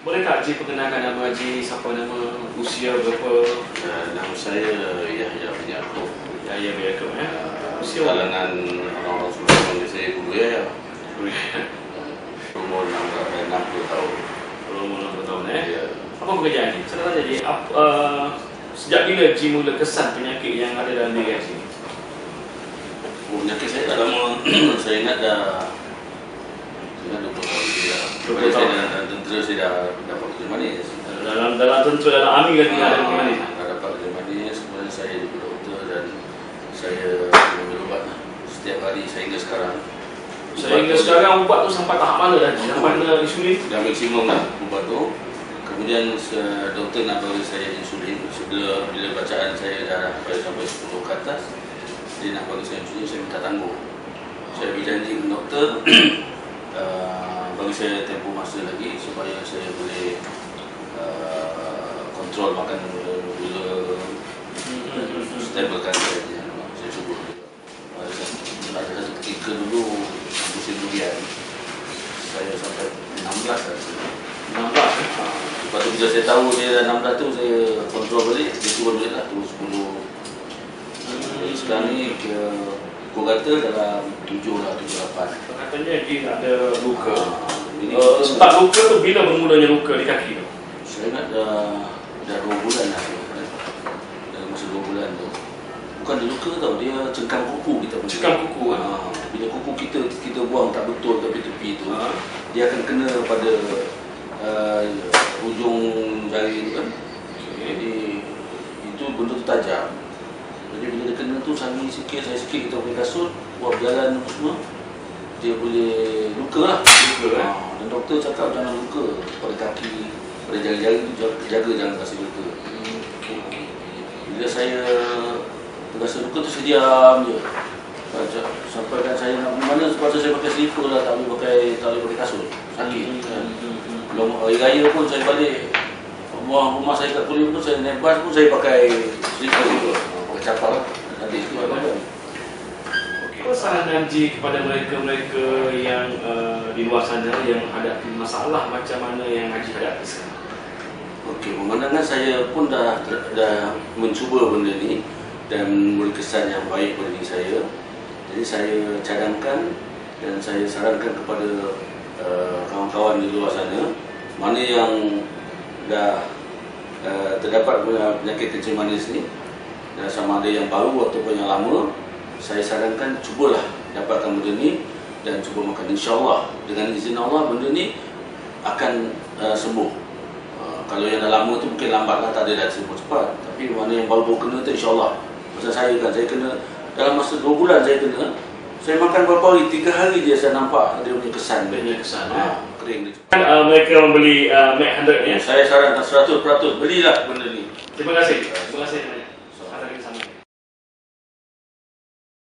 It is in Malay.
Boleh tak Haji perkenalkan nama Haji, siapa nama, usia berapa? Uh, nama saya Yahya bin Yaakob. Yahya bin Yaakob eh. Uh, Usia kalangan orang-orang sudah panggil saya Guru Yahya. Umur 60 tahun. Umur 60 tahun eh. Ya. Apa pekerjaan Haji? Saya nak tanya Haji, uh, sejak bila Haji mula kesan penyakit yang ada dalam diri Haji? Oh, penyakit saya dah lama. saya ingat dah saya ingat 20 tahun lebih dah. 20 Sebab tahun. Saya dah tentera saya dah dapat kerja manis. Dalam dalam tentera dalam army lagi ada Ah, macam ni. Dah dapat kerja manis. Kemudian saya jadi doktor dan saya minum ubat setiap hari sehingga sekarang. Sehingga sekarang ubat tu sampai tahap mana dah? Sampai mana insulin? dah maksimum lah ubat tu kemudian doktor nak bagi saya insulin bila bila bacaan saya dah sampai sampai 10 ke atas dia nak bagi saya insulin saya minta tangguh saya berjanji dengan doktor bagi saya tempoh masa lagi supaya saya boleh uh, kontrol makan gula stabilkan saya dia. saya cuba ada satu- ada satu ketika dulu musim durian saya sampai 16 lah Nampak eh? Ha, Lepas tu bila saya tahu dia dah 16 tu saya kontrol balik dia turun balik lah turun 10 Jadi sekarang ni ke Aku kata dalam 7 lah 7 8 Katanya Haji ada luka. Ini Uh, start luka tu bila bermulanya luka di kaki tu? saya ingat dah dah 2 bulan lah tu dalam masa 2 bulan tu bukan dia luka tau dia cengkam kuku kita panggil. Cengkam kuku, eh? ha, bila kuku kita kita buang tak betul tepi-tepi tu Ha? dia akan kena pada uh, ujung jari tu kan Okay. jadi itu benda tu tajam jadi bila dia kena tu sangi sikit saya sikit kita pakai kasut buat apa semua dia boleh luka lah Luka, eh? ha, dan doktor cakap jangan luka pada kaki pada jari-jari tu jaga, jaga jangan kasi luka bila saya rasa luka tu saya diam je. Baca, sampai kan saya nak mana sebab saya pakai slipper lah tak boleh pakai tak boleh pakai kasut. Sakit. Kan belum hari raya pun saya balik. Rumah rumah saya kat Kulim pun saya naik bas pun saya pakai slipper juga. Pakai capar lah. Nanti sikit apa Pesanan Haji kepada mereka-mereka yang uh, di luar sana yang hadapi masalah macam mana yang Haji hadapi sekarang? Okey, pemandangan saya pun dah dah mencuba benda ni dan memberi kesan yang baik diri saya. Jadi saya cadangkan dan saya sarankan kepada uh, kawan-kawan di luar sana mana yang dah uh, terdapat penyakit kencing manis ni dan sama ada yang baru ataupun yang lama saya sarankan cubalah dapatkan benda ni dan cuba makan. insyaAllah dengan izin Allah benda ni akan uh, sembuh. Uh, kalau yang dah lama tu mungkin lambat lah tak ada dah sembuh cepat. Tapi mana yang baru-baru kena tu insyaAllah. Macam saya kan saya kena dalam masa 2 bulan saya kena saya makan berapa hari, 3 hari je saya nampak dia punya kesan. Dia punya kesan, ha, kering dia. Kan uh, mereka membeli uh, Mac 100 ya? saya sarankan 100% belilah benda ni. Terima kasih. Terima kasih.